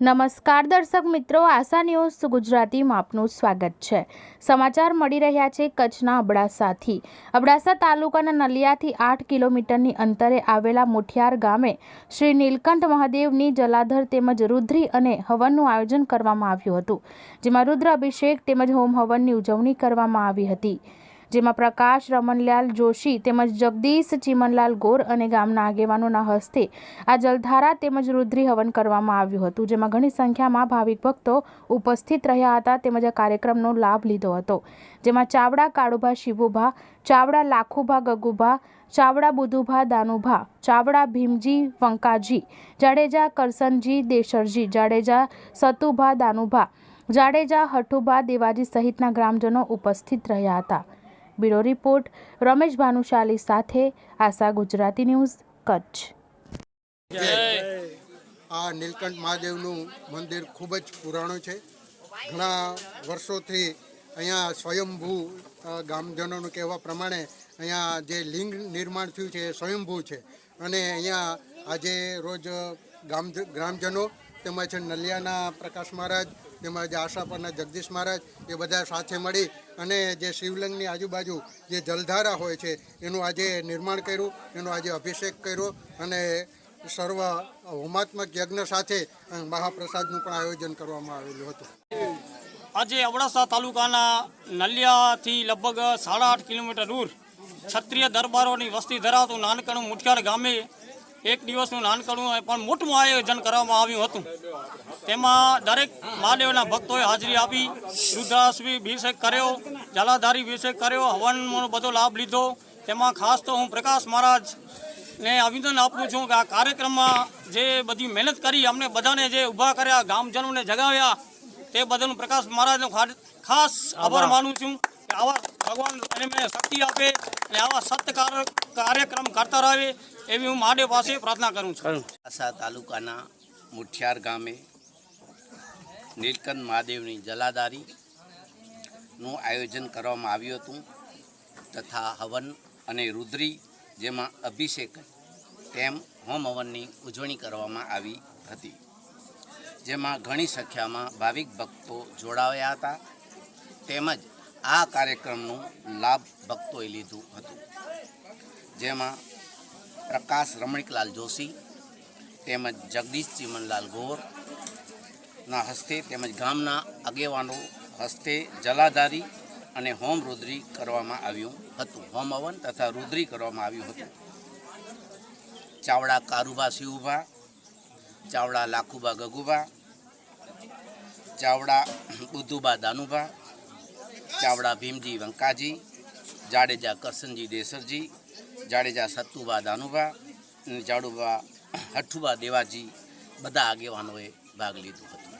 નમસ્કાર દર્શક મિત્રો, આશા ન્યૂઝ ગુજરાતીમાં આપનું સ્વાગત છે. સમાચાર મળી રહ્યા છે કચ્છના અબડાસાથી. અબડાસા તાલુકાના નલિયાથી આઠ કિલોમીટરની અંતરે આવેલા મુઠિયાર ગામે શ્રી નીલકંઠ મહાદેવની જલાધર તેમજ રુદ્રી અને હવનનું આયોજન કરવામાં આવ્યું હતું, જેમાં રુદ્ર અભિષેક તેમજ હોમ હવનની ઉજવણી કરવામાં આવી હતી. જેમાં પ્રકાશ, રમણલાલ જોશી તેમજ જગદીશ ચીમનલાલ ગોર અને ગામના આગેવાનોના હસ્તે આ જલધારા તેમજ રુદ્રી હવન કરવામાં આવ્યું હતું, જેમાં ઘણી સંખ્યામાં ભાવિક ભક્તો ઉપસ્થિત રહ્યા હતા તેમજ આ કાર્યક્રમનો લાભ લીધો હતો, જેમાં ચાવડા કાળુભા શિવુભા, ચાવડા લાખુભા ગગુભા, ચાવડા બુધુભા દાનુભા, ચાવડા ભીમજી વંકાજી, જાડેજા કરસનજી દેશરજી, જાડેજા સતુભા દાનુભા, જાડેજા હઠુભા દેવાજી સહિતના ગ્રામજનો ઉપસ્થિત રહ્યા હતા. બ્યુરો રિપોર્ટ, રમેશ ભાનુશાલી સાથે આશા ગુજરાતી ન્યૂઝ, કચ્છ. આ નીલકંઠ મહાદેવનું મંદિર ખૂબ જ પુરાણું છે. ઘણા વર્ષોથી અહીંયા સ્વયંભૂ ગામજનોનું કહેવા પ્રમાણે અહીંયા જે લિંગ નિર્માણ થયું છે એ સ્વયંભૂ છે. અને અહીંયા આજે રોજ ગામ ગ્રામજનો તેમજ નલિયાના પ્રકાશ મહારાજ તેમજ આશાપરના જગદીશ મહારાજ, એ બધા સાથે મળી અને જે શિવલિંગની આજુબાજુ જે જલધારા હોય છે, એનું આજે નિર્માણ કર્યું, એનો આજે અભિષેક કર્યો અને સર્વ હોમાત્મક યજ્ઞ સાથે મહાપ્રસાદનું પણ આયોજન કરવામાં આવેલું હતું. આજે અબડાસા તાલુકાના નલિયાથી લગભગ સાડા આઠ કિલોમીટર દૂર ક્ષત્રિય દરબારોની વસ્તી ધરાવતું નાનકણું મુઠિયાર ગામે એક દિવસનું નાનકડું પણ મોટું આયોજન કરવામાં આવ્યું હતું. તેમાં દરેક મહાદેવના ભક્તોએ હાજરી આપી રુદ્રાશ્વી અભિષેક કર્યો જલાધારી અભિષેક કર્યો હવનનો બધો લાભ લીધો. તેમાં ખાસ તો હું પ્રકાશ મહારાજ ને અભિનંદન આપું છું કે આ કાર્યક્રમમાં જે બધી મહેનત કરી અમને બધાને જે ઊભા કર્યા ગામજનોને જગાવ્યા તે બધાનું પ્રકાશ મહારાજનો ખાસ આભાર માનું છું કે આવા ભગવાન એને શક્તિ આપે અને આવા સત્ય કાર- કાર્યક્રમ કરતા રહે. એવી હું મહાદેવ પાસે પ્રાર્થના કરું છું. આસા તાલુકાના મુઠિયાર ગામે નીલકંઠ મહાદેવની જલાદારીનું આયોજન કરવામાં આવ્યું હતું તથા હવન અને રુદ્રી જેમાં અભિષેક તેમ હોમ હવનની ઉજવણી કરવામાં આવી હતી. જેમાં ઘણી સંખ્યામાં ભાવિક ભક્તો જોડાયા હતા. તેમજ આ કાર્યક્રમનો લાભ ભક્તોએ લીધું હતું. જેમાં પ્રકાશ રમણીકલાલ જોશી તેમજ જગદીશ ચીમનલાલ ગોરના હસ્તે તેમજ ગામના આગેવાનો હસ્તે જલાધારી અને હોમ રુદ્રી કરવામાં આવ્યું હતું. હોમ હવન તથા રુદ્રી કરવામાં આવ્યું હતું. ચાવડા કારુબા શિવભા, ચાવડા લાખુબા ગગુભા, ચાવડા બુદ્ધુબા દાનુભા, ચાવડા ભીમજી વંકાજી, જાડેજા કરસનજી દેસરજી જાડેજા સત્તુબા દાનુભા જાડુબા હઠુબા દેવાજી બધા આગેવાનોએ ભાગ લીધો હતો.